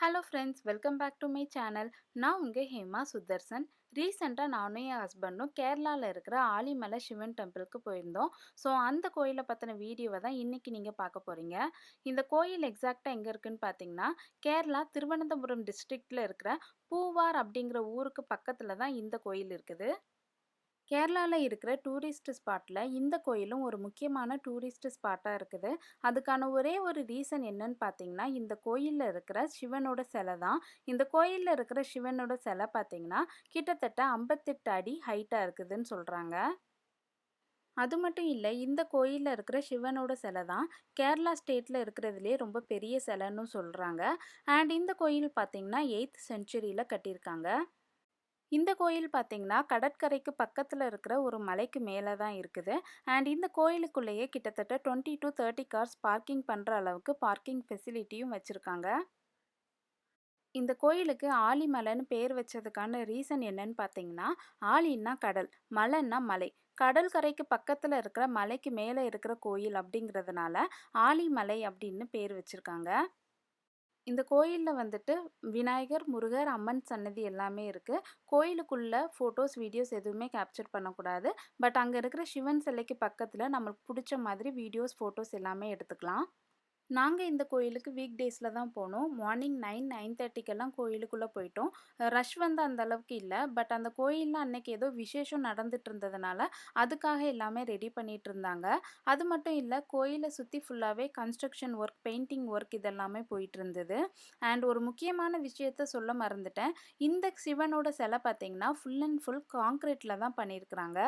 Hello friends welcome back to my channel நான் உங்கள் ஹேமா சுதர்சன். ரீசெண்டாக நானும் என் ஹஸ்பண்டும் கேரளாவில் இருக்கிற ஆலிமலை சிவன் டெம்பிளுக்கு போயிருந்தோம். ஸோ அந்த கோயிலை பற்றின வீடியோவை தான் இன்றைக்கி நீங்கள் பார்க்க போகிறீங்க இந்த கோயில் எக்ஸாக்டாக எங்கே இருக்குன்னு பார்த்தீங்கன்னா கேரளா திருவனந்தபுரம் டிஸ்ட்ரிக்டில் இருக்கிற பூவார் அப்படிங்கிற ஊருக்கு பக்கத்தில் தான் இந்த கோயில் இருக்குது. கேரளாவில் இருக்கிற டூரிஸ்ட் ஸ்பாட்டில் இந்த கோயிலும் ஒரு முக்கியமான டூரிஸ்ட் ஸ்பாட்டாக இருக்குது. அதுக்கான ஒரே ஒரு ரீசன் என்னன்னு பார்த்தீங்கன்னா இந்த கோயிலில் இருக்கிற சிவனோட சிலை தான். இந்த கோயிலில் இருக்கிற சிவனோட சிலை பார்த்தீங்கன்னா கிட்டத்தட்ட ஐம்பத்தெட்டு அடி ஹைட்டாக இருக்குதுன்னு சொல்கிறாங்க அது மட்டும் இல்லை இந்த கோயிலில் இருக்கிற சிவனோட சிலை தான் கேரளா ஸ்டேட்டில் இருக்கிறதுலே ரொம்ப பெரிய சிலைன்னு சொல்கிறாங்க அண்ட் இந்த கோயில் பார்த்திங்கன்னா எயித் செஞ்சுரியில் கட்டியிருக்காங்க. இந்த கோயில் பார்த்திங்கன்னா கடற்கரைக்கு பக்கத்தில் இருக்கிற ஒரு மலைக்கு மேலே தான் இருக்குது. அண்ட் இந்த கோயிலுக்குள்ளேயே கிட்டத்தட்ட twenty to thirty cars parking பண்ணுற அளவுக்கு பார்க்கிங் ஃபெசிலிட்டியும் வச்சுருக்காங்க. இந்த கோயிலுக்கு ஆலிமலைன்னு பேர் வச்சதுக்கான ரீசன் என்னன்னு பார்த்தீங்கன்னா ஆலின்னா கடல் மலைன்னா மலை. கடல் கரைக்கு பக்கத்தில் இருக்கிற மலைக்கு மேலே இருக்கிற கோயில் அப்படிங்கிறதுனால ஆலிமலை அப்படின்னு பேர் வச்சுருக்காங்க. இந்த கோயிலில் வந்துட்டு விநாயகர் முருகர் அம்மன் சன்னதி எல்லாமே இருக்குது கோயிலுக்குள்ளே ஃபோட்டோஸ் வீடியோஸ் எதுவுமே கேப்சர் பண்ணக்கூடாது. பட் அங்கே இருக்கிற சிவன் சிலைக்கு பக்கத்தில் நம்மளுக்கு பிடிச்ச மாதிரி வீடியோஸ் ஃபோட்டோஸ் எல்லாமே எடுத்துக்கலாம். நாங்கள் இந்த கோயிலுக்கு வீக் டேஸில் தான் போனோம். மார்னிங் நைன் நைன் தேர்ட்டிக்கெல்லாம் கோயிலுக்குள்ளே போயிட்டோம். ரஷ் வந்து அந்த அளவுக்கு இல்லை. பட் அந்த கோயிலில் அன்னைக்கு ஏதோ விசேஷம் நடந்துட்டு இருந்ததுனால அதுக்காக எல்லாமே ரெடி பண்ணிட்டு இருந்தாங்க. அது மட்டும் இல்லை கோயிலை சுற்றி ஃபுல்லாகவே கன்ஸ்ட்ரக்ஷன் ஒர்க் பெயிண்டிங் ஒர்க் இதெல்லாமே போயிட்டு இருந்தது. அண்ட் ஒரு முக்கியமான விஷயத்த சொல்ல மறந்துட்டேன். இந்த சிவனோட சிலை பார்த்தீங்கன்னா ஃபுல் அண்ட் ஃபுல் காங்க்ரீட்டில் தான் பண்ணியிருக்கிறாங்க.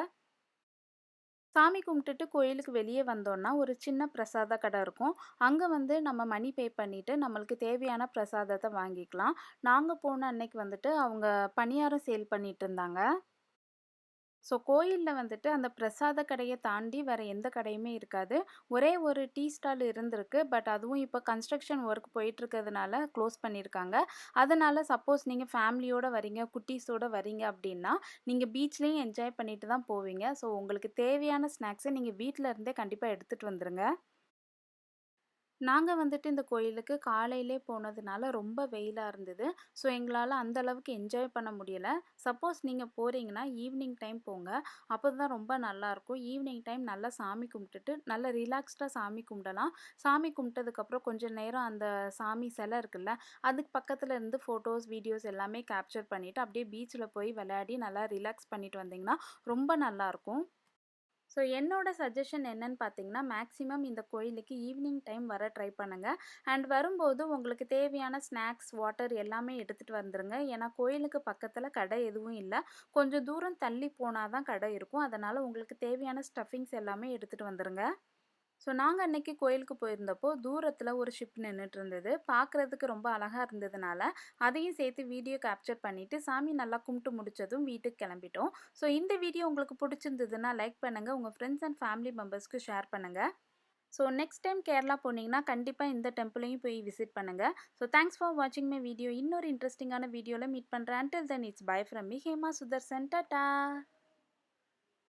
சாமி கும்பிட்டுட்டு கோயிலுக்கு வெளியே வந்தோன்னா ஒரு சின்ன பிரசாத கடை இருக்கும். அங்கே வந்து நம்ம மணி பே பண்ணிவிட்டு நம்மளுக்கு தேவையான பிரசாதத்தை வாங்கிக்கலாம். நாங்கள் போன அன்னைக்கு வந்துட்டு அவங்க பணியாரம் சேல் பண்ணிகிட்டு இருந்தாங்க. ஸோ கோயிலில் வந்துட்டு அந்த பிரசாத கடையை தாண்டி வேறு எந்த கடையுமே இருக்காது. ஒரே ஒரு டீ ஸ்டால் இருந்திருக்கு. பட் அதுவும் இப்போ கன்ஸ்ட்ரக்ஷன் ஒர்க் போயிட்டுருக்கிறதுனால க்ளோஸ் பண்ணியிருக்காங்க. அதனால் சப்போஸ் நீங்கள் ஃபேமிலியோடு வரீங்க குட்டீஸோடு வரீங்க அப்படின்னா நீங்கள் பீச்லேயும் என்ஜாய் பண்ணிட்டு தான் போவீங்க. ஸோ உங்களுக்கு தேவையான ஸ்நாக்ஸை நீங்கள் வீட்டில் இருந்தே கண்டிப்பாக எடுத்துகிட்டு வந்துடுங்க நாங்கள் வந்துட்டு இந்த கோயிலுக்கு காலையிலே போனதுனால ரொம்ப வெயிலாக இருந்தது. ஸோ எங்களால் அந்த அளவுக்கு என்ஜாய் பண்ண முடியலை. சப்போஸ் நீங்கள் போகிறீங்கன்னா ஈவினிங் டைம் போங்க. அப்போ தான் ரொம்ப நல்லாயிருக்கும் ஈவினிங் டைம் நல்லா சாமி கும்பிட்டுட்டு நல்லா ரிலாக்ஸ்டாக சாமி கும்பிடலாம். சாமி கும்பிட்டதுக்கப்புறம் கொஞ்சம் நேரம் அந்த சாமி சிலை இருக்குல்ல அதுக்கு பக்கத்தில் இருந்து ஃபோட்டோஸ் வீடியோஸ் எல்லாமே கேப்சர் பண்ணிவிட்டு அப்படியே பீச்சில் போய் விளையாடி நல்லா ரிலாக்ஸ் பண்ணிட்டு வந்தீங்கன்னா ரொம்ப நல்லாயிருக்கும் ஸோ என்னோட சஜஷன் என்னன்னு பார்த்தீங்கன்னா மேக்ஸிமம் இந்த கோயிலுக்கு ஈவினிங் டைம் வர ட்ரை பண்ணுங்கள் அண்ட் வரும்போது உங்களுக்கு தேவையான ஸ்நாக்ஸ் வாட்டர் எல்லாமே எடுத்துகிட்டு வந்துடுங்க ஏன்னா கோயிலுக்கு பக்கத்தில் கடை எதுவும் இல்லை. கொஞ்சம் தூரம் தள்ளி போனால் தான் கடை இருக்கும். அதனால் உங்களுக்கு தேவையான ஸ்டஃபிங்ஸ் எல்லாமே எடுத்துகிட்டு வந்துடுங்க ஸோ நாங்கள் அன்றைக்கி கோயிலுக்கு போயிருந்தப்போ தூரத்தில் ஒரு ஷிப் நின்றுட்டு இருந்தது பார்க்குறதுக்கு ரொம்ப அழகாக இருந்ததுனால அதையும் சேர்த்து வீடியோ கேப்சர் பண்ணிவிட்டு சாமி நல்லா கும்பிட்டு முடித்ததும் வீட்டுக்கு கிளம்பிட்டோம். ஸோ இந்த வீடியோ உங்களுக்கு பிடிச்சிருந்ததுன்னா லைக் பண்ணுங்கள் உங்கள் ஃப்ரெண்ட்ஸ் அண்ட் ஃபேமிலி மெம்பர்ஸ்க்கு ஷேர் பண்ணுங்கள் ஸோ நெக்ஸ்ட் டைம் கேரளா போனீங்கன்னா கண்டிப்பாக இந்த டெம்பிளையும் போய் விசிட் பண்ணுங்கள் ஸோ தேங்க்ஸ் ஃபார் வாட்சிங் மை வீடியோ. இன்னொரு இன்ட்ரெஸ்டிங்கான வீடியோவில் மீட் பண்ணுறேன் until then it's bye from me Hema Sudarshan. Tata!